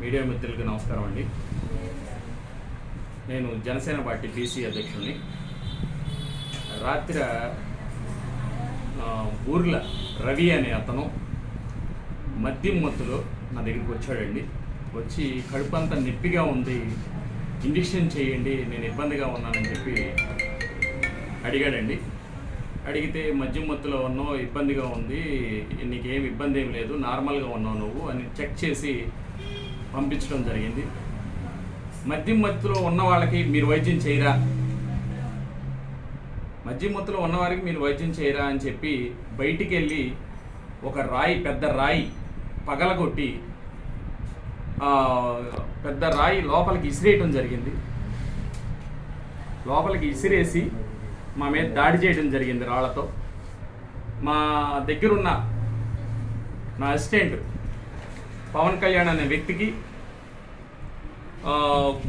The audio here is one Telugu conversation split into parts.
మీడియా మిత్రులకి నమస్కారం అండి. నేను జనసేన పార్టీ బీసీ అధ్యక్షుడిని. రాత్రి ఊర్ల రవి అనే అతను మద్యం మత్తులో నా దగ్గరికి వచ్చాడండి. వచ్చి కడుపు అంతా నొప్పిగా ఉంది ఇంజక్షన్ చేయండి నేను ఇబ్బందిగా ఉన్నానని చెప్పి అడిగాడండి. అడిగితే మద్యం మత్తులో ఉన్నావు ఇబ్బందిగా ఉంది నీకేం ఇబ్బంది ఏం లేదు నార్మల్గా ఉన్నావు నువ్వు అని చెక్ చేసి పంపించడం జరిగింది. మద్యం మత్తులో ఉన్న వాళ్ళకి మీరు వైద్యం చేయరా? మద్యం మత్తులో ఉన్నవారికి మీరు వైద్యం చేయరా అని చెప్పి బయటికి వెళ్ళి ఒక రాయి పెద్ద రాయి పగలగొట్టి పెద్ద రాయి లోపలికి ఇసిరేయటం జరిగింది. లోపలికి ఇసిరేసి మా మీద దాడి చేయడం జరిగింది రాళ్ళతో. మా దగ్గరున్న నా అసిస్టెంట్ పవన్ కళ్యాణ్ అనే వ్యక్తికి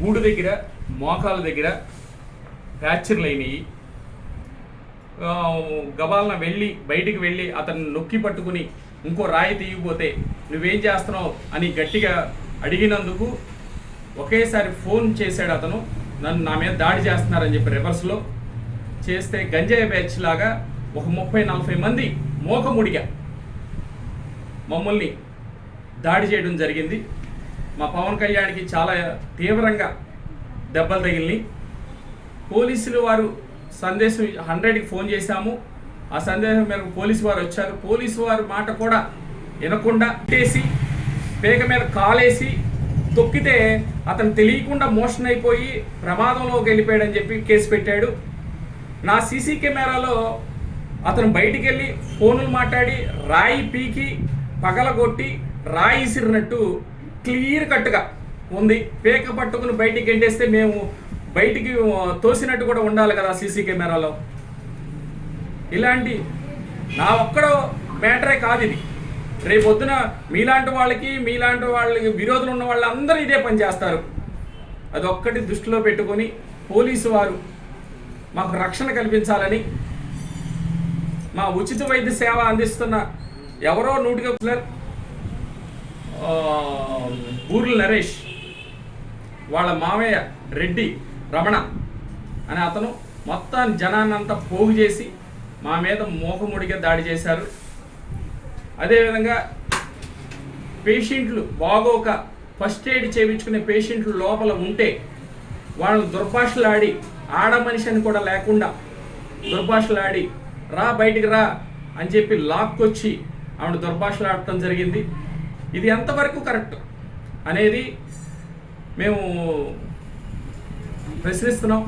గూడు దగ్గర మోకాల దగ్గర ఫ్రాక్చర్లు అయినాయి. గబాలన వెళ్ళి బయటికి వెళ్ళి అతన్ని నొక్కి పట్టుకుని ఇంకో రాయి తీయకపోతే నువ్వేం చేస్తున్నావు అని గట్టిగా అడిగినందుకు ఒకేసారి ఫోన్ చేశాడు అతను. నన్ను నా మీద దాడి చేస్తున్నారని చెప్పి రివర్స్లో చేస్తే గంజాయి బ్యాచ్ లాగా ఒక ముప్పై నలభై మంది మోకముడిగా మమ్మల్ని దాడి చేయడం జరిగింది. మా పవన్ కళ్యాణ్కి చాలా తీవ్రంగా దెబ్బలు తగిలినాయి. పోలీసులు వారు సందేశం హండ్రెడ్కి ఫోన్ చేశాము. ఆ సందేశం మేరకు పోలీసు వారు వచ్చారు. పోలీసు వారి మాట కూడా వినకుండా పెట్టేసి పేక మీద కాలేసి తొక్కితే అతను తెలియకుండా మోషన్ అయిపోయి ప్రమాదంలోకి వెళ్ళిపోయాడని చెప్పి కేసు పెట్టాడు. నా సీసీ కెమెరాలో అతను బయటికి వెళ్ళి ఫోనులు మాట్లాడి రాయి పీకి పగలగొట్టి రాయిసిరినట్టు క్లియర్ కట్గా ఉంది. పేక పట్టుకుని బయటికి ఎండేస్తే మేము బయటికి తోసినట్టు కూడా ఉండాలి కదా సీసీ కెమెరాలో. ఇలాంటి నా ఒక్కడో మ్యాటరే కాదు ఇది. రేపు పొద్దున మీలాంటి వాళ్ళకి మీలాంటి వాళ్ళకి విరోధులు ఉన్న వాళ్ళందరూ ఇదే పని చేస్తారు. అది ఒక్కటి దృష్టిలో పెట్టుకొని పోలీసు వారు మాకు రక్షణ కల్పించాలని మా ఉచిత వైద్య సేవ అందిస్తున్న ఎవరో నూటిగా బూర్ల నరేష్ వాళ్ళ మామయ్య రెడ్డి రమణ అనే అతను మొత్తం జనాన్నంతా పోగు చేసి మా మీద మోకముడిగా దాడి చేశారు. అదేవిధంగా పేషెంట్లు బాగోక ఫస్ట్ ఎయిడ్ చేయించుకునే పేషెంట్లు లోపల ఉంటే వాళ్ళని దుర్భాషలాడి ఆడ మనిషి అని కూడా లేకుండా దుర్భాషలాడి రా బయటికి రా అని చెప్పి లాక్కొచ్చి ఆవిడ దుర్భాషలాడటం జరిగింది. ఇది ఎంతవరకు కరెక్ట్ అనేది మేము ప్రశ్నిస్తున్నాం.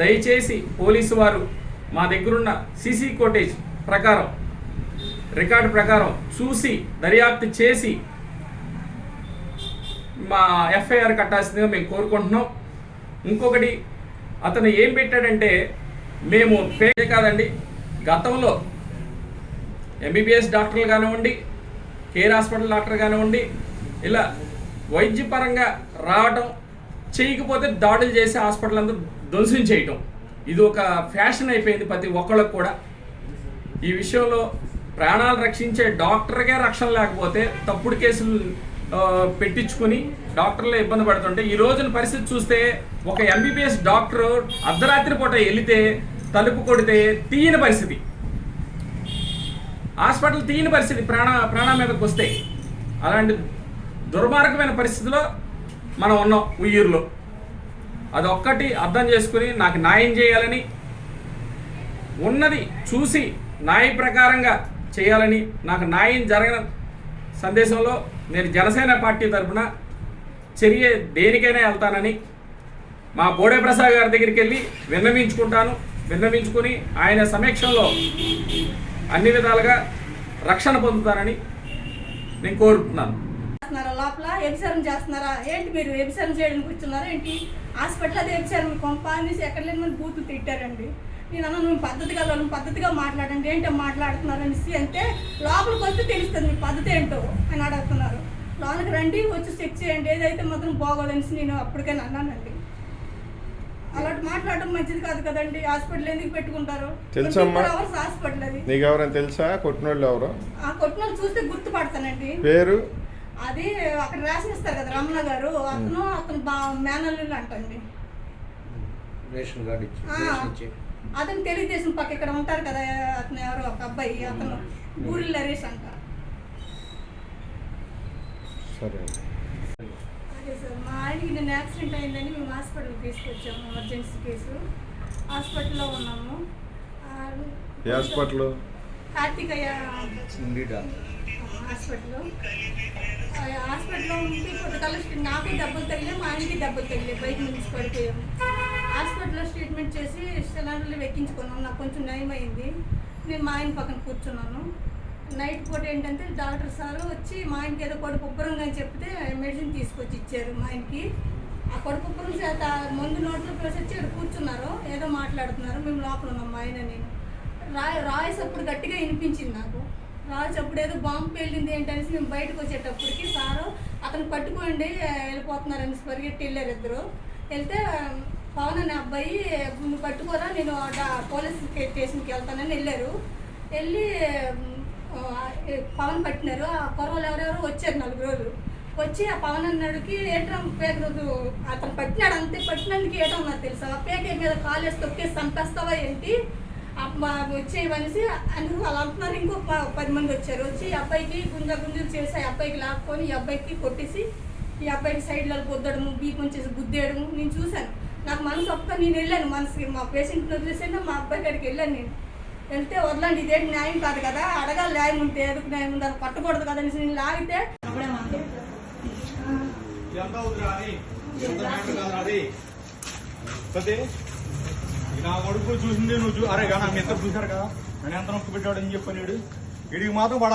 దయచేసి పోలీసు వారు మా దగ్గరున్న సీసీ కోటేజ్ ప్రకారం రికార్డు ప్రకారం చూసి దర్యాప్తు చేసి మా ఎఫ్ఐఆర్ కట్టాల్సిందిగా మేము కోరుకుంటున్నాం. ఇంకొకటి అతను ఏం పెట్టాడంటే మేము పే కాదండి గతంలో ఎంబీబీఎస్ డాక్టర్లు కానివ్వండి కేర్ హాస్పిటల్ డాక్టర్ కానివ్వండి ఇలా వైద్యపరంగా రావటం చేయకపోతే దాడులు చేసి హాస్పిటల్ అంతా ధ్వంసం చేయటం. ఇది ఒక ఫ్యాషన్ అయిపోయింది ప్రతి ఒక్కళ్ళకు కూడా. ఈ విషయంలో ప్రాణాలు రక్షించే డాక్టర్కే రక్షణ లేకపోతే తప్పుడు కేసులు పెట్టించుకుని డాక్టర్లు ఇబ్బంది పడుతుంటే ఈ రోజున పరిస్థితి చూస్తే ఒక ఎంబీబీఎస్ డాక్టర్ అర్ధరాత్రి పూట వెళితే తలుపు కొడితే తీయని పరిస్థితి. హాస్పిటల్ తీయని పరిస్థితి ప్రాణ ప్రాణం మీదకి వస్తే అలాంటి దుర్మార్గమైన పరిస్థితిలో మనం ఉన్నాం ఉయ్యూరులో. అదొక్కటి అర్థం చేసుకుని నాకు న్యాయం చేయాలని ఉన్నది చూసి న్యాయ ప్రకారంగా చేయాలని నాకు న్యాయం జరగని సందేశంలో నేను జనసేన పార్టీ తరఫున చర్య దేనికైనా వెళ్తానని మా బోడే ప్రసాద్ గారి దగ్గరికి వెళ్ళి విన్నవించుకుంటాను. విన్నవించుకుని ఆయన సమీక్షంలో అన్ని విధాలుగా రక్షణ పొందుతానని నేను కోరుతున్నాను చేస్తున్నారా లోపల? వ్యభిచారం చేస్తున్నారా? ఏంటి మీరు వ్యభిచారం చేయడానికి వచ్చున్నారా ఏంటి? హాస్పిటల్ అది వ్యభిచారం కొంప అనేసి ఎక్కడ లేని మంది బూతులు తిట్టారండి. నేను అన్న నువ్వు పద్ధతిగా వాళ్ళని పద్ధతిగా మాట్లాడండి ఏంటో మాట్లాడుతున్నారు అనేసి అంటే లోపలికి వస్తే తెలుస్తుంది మీ పద్ధతి ఏంటో అని అడుగుతున్నారు. లోపలికి రండి వచ్చి చెక్ చేయండి ఏదైతే మాత్రం బాగోదనేసి నేను అప్పటికే అన్నానండి. అలాంటి మాట్లాడడం మంచిది కాదు కదండి. హాస్పిటల్ ఎందుకు పెట్టుకుంటారు? తెలుసమ్మా? అవర్స్ హాస్పిటల్ అది. నీకు ఎవరైనా తెలుసా? కొట్టినోళ్ళు ఎవరు? ఆ చూస్తే గుర్తుపడతానండి. పేరు? అది అక్కడ రాసిస్తారు కదా రమణ గారు. అతను అతను బా మేనల్లుళ్ళు అంటండి. రేషన్ కార్డు ఇచ్చి అతను తెలుగుదేశం పక్క ఇక్కడ ఉంటారు కదా అతను ఎవరో ఒక అబ్బాయి అతను ఊరి నరేష్ అంట. సార్ మా ఆయనకి నిన్న యాక్సిడెంట్ అయిందని మేము హాస్పిటల్కి తీసుకొచ్చాము ఎమర్జెన్సీ కేసు. హాస్పిటల్లో ఉన్నాము. హాస్పిటల్? కార్తికయ్య ఉండీడా హాస్పిటల్లో ఉండి కొద్దికల్లా నాకు దెబ్బలు తగిలే మా ఆయనకి దెబ్బలు తగిలే బయట నుంచి పడిపోయాము. హాస్పిటల్లో ట్రీట్మెంట్ చేసి సిలిండర్లు ఎక్కించుకున్నాం నాకు కొంచెం నయం అయింది నేను మా ఆయన పక్కన కూర్చున్నాను. నైట్ పూట ఏంటంటే డాక్టర్ సార్ వచ్చి మా ఆయనకి ఏదో కడుపు ఉబ్బరంగా అని చెప్తే మెడిసిన్ తీసుకొచ్చి ఇచ్చారు మా ఆయనకి ఆ కడుపు ఉబ్బరం చేత మందు నోట్లో ప్లేస్ వచ్చి ఇక్కడ కూర్చున్నారు. ఏదో మాట్లాడుతున్నారు. మేము లోపల ఉన్నాం మా ఆయన నేను. రాయ్ రాయస్ అప్పుడు గట్టిగా వినిపించింది నాకు. రాయస్ అప్పుడు ఏదో బాంబు పేలింది ఏంటనేసి మేము బయటకు వచ్చేటప్పటికి సారు అతను పట్టుకోండి వెళ్ళిపోతున్నారని పరిగెట్టి వెళ్ళారు ఇద్దరు. వెళ్తే పవన్ అనే అబ్బాయి నువ్వు పట్టుకోరా నేను డా- పోలీస్ స్టేషన్కి వెళ్తానని వెళ్ళారు. వెళ్ళి పవన్ పట్టినారు. ఆ కుర్రలు ఎవరెవరో వచ్చారు నలుగురు రోజులు. వచ్చి ఆ పవన్ అన్నాడుకి ఏటం పేక రోజు అతను పట్టినాడు అంతే పట్టినందుకు ఏటో నాకు తెలుసా? ఆ పేక మీద కాలేజ్ తొక్కేసి చంపేస్తావా ఏంటి? వచ్చేవనేసి అందుకు వాళ్ళు అంటున్నారు. ఇంకో ప- పది మంది వచ్చారు. వచ్చి అబ్బాయికి గుంజ గుంజలు చేసి ఆ అబ్బాయికి లాక్కొని ఈ అబ్బాయికి కొట్టేసి ఈ అబ్బాయికి సైడ్లో గుద్దడము బీపం చేసి గుద్దేయడము నేను చూశాను. నాకు మనసు ఒక్క నేను వెళ్ళాను. మనసుకి మా పేషెంట్ని వదిలేసాను మా అబ్బాయి కాడికి వెళ్ళాను నేను. వెళ్తే వదలండి ఇదేం న్యాయం కాదు కదా? అడగాలి న్యాయం ఉంటే ఎదుకు న్యాయం ఉంది అది పట్టకూడదు కదా? అనేసి నేను లాగితే నా కొడుకు చూసింది నువ్వు అరే కానీ మీ ఇద్దరు చూశారు కదా? నేను ఎంత నొప్పి పెట్టాడు అని చెప్పాను వీడికి మాత్రం పడ